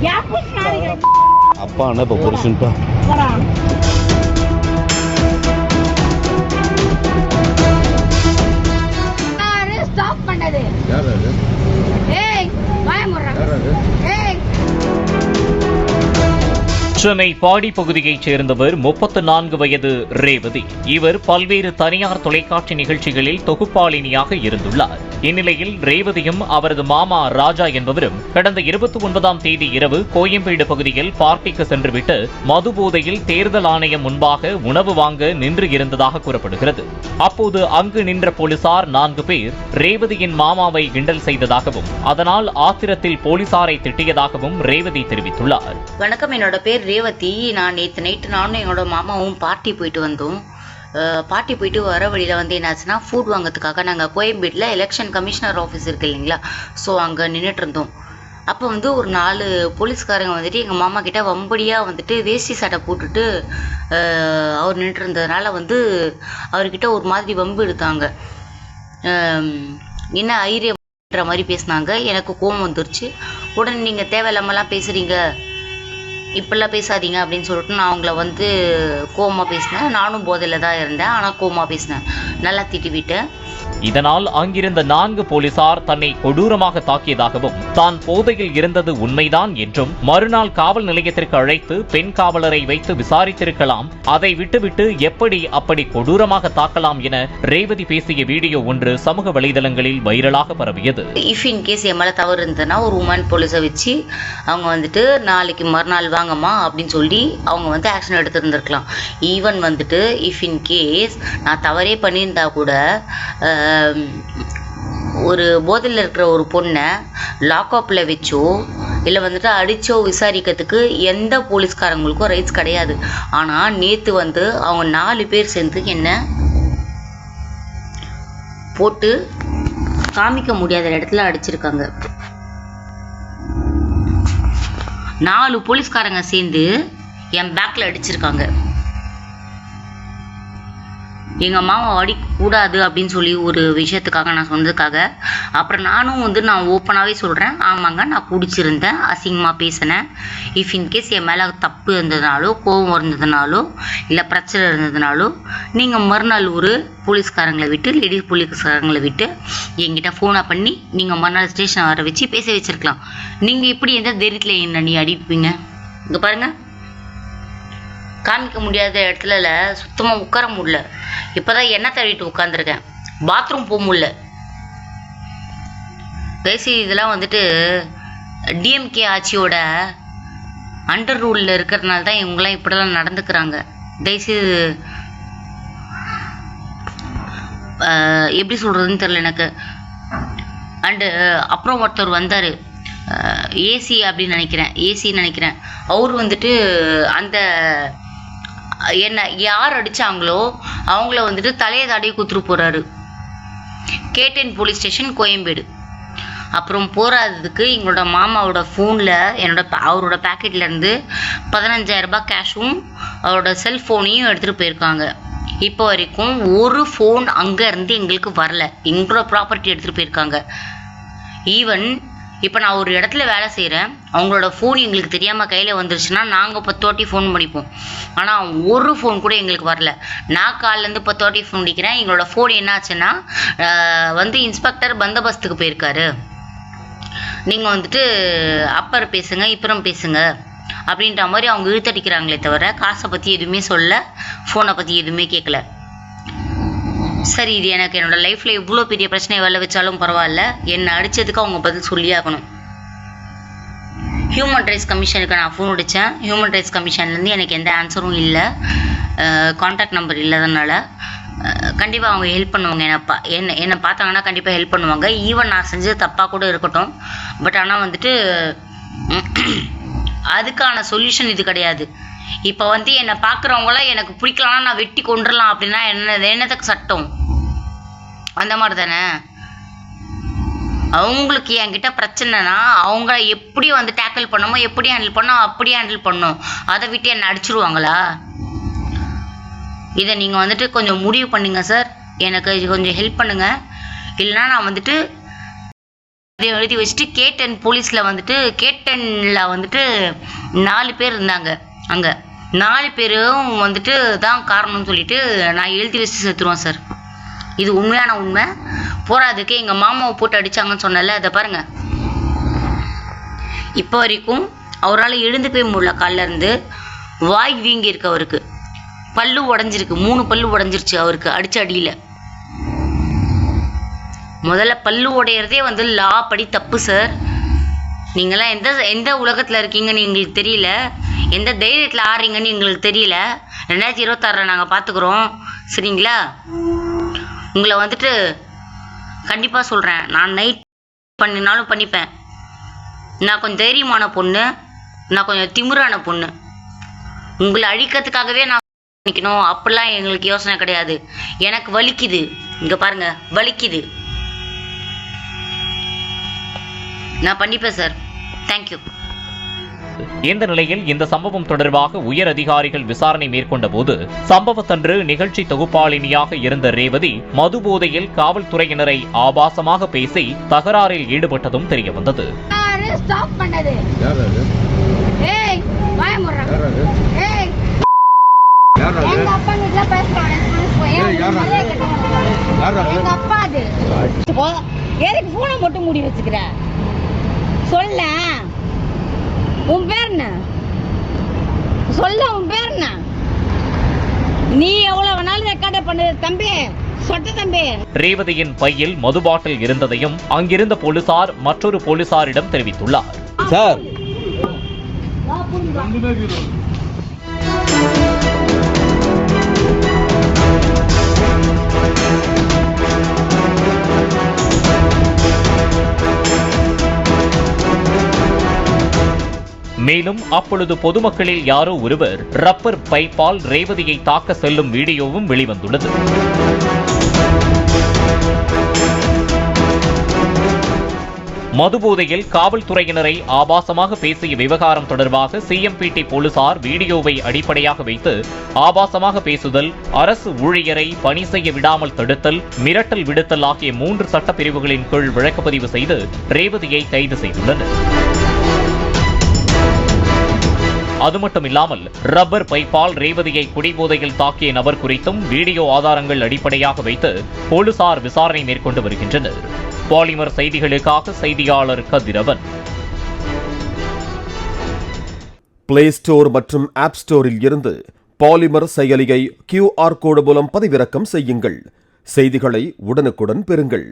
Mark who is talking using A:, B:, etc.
A: என் புருஷன் அடிக்கிறேன்.
B: அப்பான்னா இப்போ புருஷன்ப்பா
A: stop பண்ணது? ஏய், வாய
C: சென்னை பாடி பகுதியைச் சேர்ந்தவர் முப்பத்து நான்கு வயது ரேவதி. இவர் பல்வேறு தனியார் தொலைக்காட்சி நிகழ்ச்சிகளில் தொகுப்பாளினியாக இருந்துள்ளார். இந்நிலையில் ரேவதியும் அவரது மாமா ராஜா என்பவரும் கடந்த இருபத்தி ஒன்பதாம் தேதி இரவு கோயம்பேடு பகுதியில் பார்ட்டிக்கு சென்றுவிட்டு மது போதையில் தேர்தல் ஆணையம் முன்பாக உணவு வாங்க நின்று இருந்ததாக கூறப்படுகிறது. அப்போது அங்கு நின்ற போலீசார் நான்கு பேர் ரேவதியின் மாமாவை கிண்டல் செய்ததாகவும் அதனால் ஆத்திரத்தில் போலீசாரை திட்டியதாகவும் ரேவதி தெரிவித்துள்ளார்.
D: வணக்கம் என்னோட பேர் ரேவதி நான் நேற்று நைட்டு நானும் என்னோட மாமாவும் பார்ட்டி போயிட்டு வந்தோம். பார்ட்டி போயிட்டு வர வழியில் வந்து என்னாச்சுன்னா ஃபுட் வாங்கிறதுக்காக நாங்கள் கோயம்பேட்டில் எலெக்ஷன் கமிஷனர் ஆஃபீஸ் இருக்கு இல்லைங்களா? ஸோ அங்கே நின்றுட்டு இருந்தோம். அப்போ வந்து ஒரு நாலு போலீஸ்காரங்க வந்துட்டு எங்கள் மாமா கிட்ட வம்படியாக வந்துட்டு வேஷ்டி சட்டை போட்டுட்டு அவர் நின்றுட்டு இருந்ததுனால வந்து அவர்கிட்ட ஒரு மாதிரி வம்பு எடுத்தாங்க. என்ன ஐரியன்ற மாதிரி பேசினாங்க. எனக்கு கோவம் வந்துருச்சு. உடனே நீங்கள் தேவையில்லாமலாம் பேசுகிறீங்க இப்படிலாம் பேசாதீங்க அப்படின்னு சொல்லிட்டு நான் அவங்கள வந்து கோமா பேசினேன். நானும் போதையில் தான் இருந்தேன். ஆனால் கோமா பேசினேன். நல்லா திட்டி விட்டேன்
C: இதனால் அங்கிருந்த நான்கு போலீசார் தன்னை கொடூரமாக தாக்கியதாகவும் தான் போதையில் இருந்தது உண்மைதான் என்றும் மறுநாள் காவல் நிலையத்திற்கு அழைத்து பெண் காவலரை வைத்து விசாரித்திருக்கலாம் அதை விட்டுவிட்டு எப்படி அப்படி கொடூரமாக தாக்கலாம் என ரேவதி பேசிய வீடியோ ஒன்று சமூக வலைதளங்களில் வைரலாக பரவியது.
D: இஃப் இன் கேஸ் என் மேலே தவறு இருந்ததுன்னா ஒரு உமன் போலீஸை வச்சு அவங்க வந்துட்டு நாளைக்கு மறுநாள் வாங்கம்மா அப்படின்னு சொல்லி அவங்க வந்து ஆக்ஷன் எடுத்திருந்திருக்கலாம். ஈவன் வந்துட்டு இஃப் இன் கேஸ் நான் தவறே பண்ணியிருந்தா கூட ஒரு போதையில் இருக்கிற ஒரு பொண்ணை லாக்அப்பில் வச்சோ இல்லை வந்துட்டு அடித்தோ விசாரிக்கிறதுக்கு எந்த போலீஸ்காரங்களுக்கும் ரைட்ஸ் கிடையாது. ஆனால் நேற்று வந்து அவங்க நாலு பேர் சேர்ந்து என்ன போட்டு காமிக்க முடியாத இடத்துல அடிச்சிருக்காங்க. நாலு போலீஸ்காரங்க சேர்ந்து என் பேக்கில் அடிச்சிருக்காங்க. எங்கள் அம்மாவை அடிக்கூடாது அப்படின்னு சொல்லி ஒரு விஷயத்துக்காக நான் சொன்னதுக்காக. அப்புறம் நானும் வந்து நான் ஓப்பனாகவே சொல்கிறேன் ஆமாங்க நான் குடிச்சிருந்தேன். அசிங்கமாக பேசினேன். இஃப் இன்கேஸ் என் மேலே தப்பு இருந்ததுனாலோ கோபம் இருந்ததுனாலோ இல்லை பிரச்சனை இருந்ததுனாலோ நீங்கள் மறுநாள் ஒரு போலீஸ்காரங்களை விட்டு லேடிஸ் போலீஸ்காரங்களை விட்டு என்கிட்ட ஃபோனை பண்ணி நீங்கள் மறுநாள் ஸ்டேஷன் வர வச்சு பேச வச்சிருக்கலாம். நீங்கள் எப்படி எந்த தைரியத்தில் என்ன நீ அடிப்பீங்க? இங்கே பாருங்கள் காமிக்க முடியாத இடத்துல சுத்தமாக உட்கார முடியல. இப்போதான் எண்ணெய் தடவிட்டு உட்காந்துருக்கேன் பாத்ரூம் போக முடியல. பேசி இதெல்லாம் வந்துட்டு டிஎம்கே ஆட்சியோட அண்டர் ரூலில் இருக்கிறதுனால தான் இவங்கெல்லாம் இப்படிலாம் நடந்துக்கிறாங்க. தயவுசெய்து எப்படி சொல்கிறதுன்னு தெரில எனக்கு. அண்டு அப்புறம் ஒருத்தர் வந்தார். ஏசி அப்படின்னு நினைக்கிறேன். ஏசின்னு நினைக்கிறேன். அவர் வந்துட்டு அந்த என்ன யார் அடித்தாங்களோ அவங்கள வந்துட்டு தலையை தாடி குத்துரு போகிறாரு கேட்டேன் போலீஸ் ஸ்டேஷன் கோயம்பேடு. அப்புறம் போராததுக்கு எங்களோட மாமாவோட ஃபோனில் என்னோட அவரோட பேக்கெட்லேருந்து பதினஞ்சாயிரரூபா ரூபாய் கேஷும் அவரோட செல்ஃபோனையும் எடுத்துகிட்டு போயிருக்காங்க. இப்போ வரைக்கும் ஒரு ஃபோன் அங்கே இருந்து எங்களுக்கு வரல. எங்களோட ப்ராப்பர்ட்டி எடுத்துகிட்டு போயிருக்காங்க. ஈவன் இப்போ நான் ஒரு இடத்துல வேலை செய்கிறேன் அவங்களோட ஃபோன் எங்களுக்கு தெரியாமல் கையில் வந்துருச்சுன்னா நாங்கள் பத்து வாட்டி ஃபோன் பண்ணிப்போம். ஆனால் ஒரு ஃபோன் கூட எங்களுக்கு வரல. நான் காலிலேருந்து பத்து வாட்டி ஃபோன் அடிக்கிறேன். எங்களோட ஃபோன் என்னாச்சுன்னா வந்து இன்ஸ்பெக்டர் பந்தோபஸ்துக்கு போயிருக்காரு. நீங்கள் வந்துட்டு அப்பர் பேசுங்க இப்புறம் பேசுங்க அப்படின்ற மாதிரி அவங்க இழுத்தடிக்கிறாங்களே தவிர காசை பற்றி எதுவுமே சொல்ல ஃபோனை பற்றி எதுவுமே கேட்கல சரி இது எனக்கு என்னோட லைஃப்ல இவ்வளோ பெரிய பிரச்சனை வரல வச்சாலும் பரவாயில்ல. என்னை அடித்ததுக்கு அவங்க பதில் சொல்லியாகணும் ஹியூமன் ரைட்ஸ் கமிஷனுக்கு நான் ஃபோன் அடித்தேன் ஹியூமன் ரைட்ஸ் கமிஷன்லேருந்து எனக்கு எந்த ஆன்சரும் இல்லை. காண்டாக்ட் நம்பர் இல்லாதனால கண்டிப்பாக அவங்க ஹெல்ப் பண்ணுவாங்க. என்னை பா என்ன என்னை பார்த்தாங்கன்னா கண்டிப்பாக ஹெல்ப் பண்ணுவாங்க. ஈவன் நான் செஞ்சது தப்பாக கூட இருக்கட்டும். பட் ஆனால் வந்துட்டு அதுக்கான சொல்யூஷன் இது கிடையாது. இப்போ வந்து என்னை பார்க்குறவங்களாம் எனக்கு பிடிக்கலன்னா நான் வெட்டி கொண்டுடலாம் அப்படின்னா என்ன என்னத்துக்கு சட்டம்? அந்த மாதிரி தானே அவங்களுக்கு என்கிட்ட பிரச்சனைனா அவங்க எப்படி வந்து டேக்கிள் பண்ணமோ எப்படி ஹேண்டில் பண்ணோம் அப்படியே ஹேண்டில் பண்ணும். அதை விட்டு என்னை அடிச்சிருவாங்களா? இதை நீங்கள் வந்துட்டு கொஞ்சம் முடிவு பண்ணுங்க சார் எனக்கு கொஞ்சம் ஹெல்ப் பண்ணுங்கள் இல்லைன்னா நான் வந்துட்டு இதை எழுதி வச்சுட்டு கேட்டன் போலீஸில் வந்துட்டு கேட்டனில் வந்துட்டு நாலு பேர் இருந்தாங்க அங்கே. நாலு பேரும் வந்துட்டு தான் காரணம்னு சொல்லிட்டு நான் எழுதி வச்சு செத்துருவேன் சார் இது உண்மையான உண்மை. போராதுக்கு எங்கள் மாமாவை போட்டு அடிச்சாங்கன்னு சொன்னல அதை பாருங்க. இப்போ வரைக்கும் அவரால் எழுந்து போய் முடியல காலில் இருந்து வாய் வீங்கி இருக்கு அவருக்கு. பல்லு உடஞ்சிருக்கு மூணு பல்லு உடஞ்சிருச்சு அவருக்கு அடிச்ச அடியில். முதல்ல பல்லு உடையிறதே வந்து லா படி தப்பு சார் நீங்களாம் எந்த எந்த உலகத்தில் இருக்கீங்கன்னு எங்களுக்கு தெரியல. எந்த தைரியத்தில் ஆடுறீங்கன்னு எங்களுக்கு தெரியல. ரெண்டாயிரத்தி இருபத்தாறில் நாங்கள் பார்த்துக்குறோம் சரிங்களா? உங்களை வந்துட்டு கண்டிப்பாக சொல்கிறேன் நான் நைட் பண்ணினாலும் பண்ணிப்பேன். நான் கொஞ்சம் தைரியமான பொண்ணு. நான் கொஞ்சம் திமுறான பொண்ணு. உங்களை அழிக்கிறதுக்காகவே நான் நிற்கணும் அப்படிலாம் எங்களுக்கு யோசனை கிடையாது. எனக்கு வலிக்குது. இங்கே பாருங்க வலிக்குது. நான் பண்ணிப்பேன் சார் தேங்க்யூ
C: இந்த நிலையில் இந்த சம்பவம் தொடர்பாக உயர் அதிகாரிகள் விசாரணை மேற்கொண்ட போது சம்பவத்தன்று நிகழ்ச்சி தொகுப்பாளினியாக இருந்த ரேவதி மது போதையில் காவல்துறையினரை ஆபாசமாக பேசி தகராறில் ஈடுபட்டதும் தெரியவந்தது.
A: எதுக்கு பூனை மட்டும் மூடி வச்சுக்கிற? சொல்ல உன் பேர் என்ன? சொல்ல உன் பேர் என்ன? நீ எவ்வளவு வேணாலும் ரெக்கார்ட பண்ணு தம்பி சொட்ட தம்பி.
C: ரேவதியின் பையில் மது பாட்டில் இருந்ததையும் அங்கிருந்த போலீசார் மற்றொரு போலீசாரிடம் தெரிவித்துள்ளார்.
B: சார்.
C: மேலும் அப்பொழுது பொதுமக்களில் யாரோ ஒருவர் ரப்பர் பைப்பால் ரேவதியை தாக்க செல்லும் வீடியோவும் வெளிவந்துள்ளது. மதுபோதையில் காவல்துறையினரை ஆபாசமாக பேசிய விவகாரம் தொடர்பாக சிஎம்பிடி போலீசார் வீடியோவை அடிப்படையாக வைத்து ஆபாசமாக பேசுதல் அரசு ஊழியரை பணி செய்ய விடாமல் தடுத்தல் மிரட்டல் விடுத்தல் ஆகிய மூன்று சட்டப்பிரிவுகளின் கீழ் வழக்குப்பதிவு செய்து ரேவதியை கைது செய்துள்ளனர். அது மட்டுமில்லாமல் ரப்பர் பைப்பால் ரேவதியை குடிபோதையில் தாக்கிய நபர் குறித்தும் வீடியோ ஆதாரங்கள் அடிப்படையாக வைத்து போலீசார் விசாரணை மேற்கொண்டு வருகின்றனர். பாலிமர் செய்திகளுக்காக செய்தியாளர் கதிரவன்.
E: பிளே ஸ்டோர் மற்றும் ஆப் ஸ்டோரில் இருந்து பாலிமர் செயலியை கியூஆர் கோடு மூலம் பதிவிறக்கம் செய்யுங்கள். செய்திகளை உடனுக்குடன் பெறுங்கள்.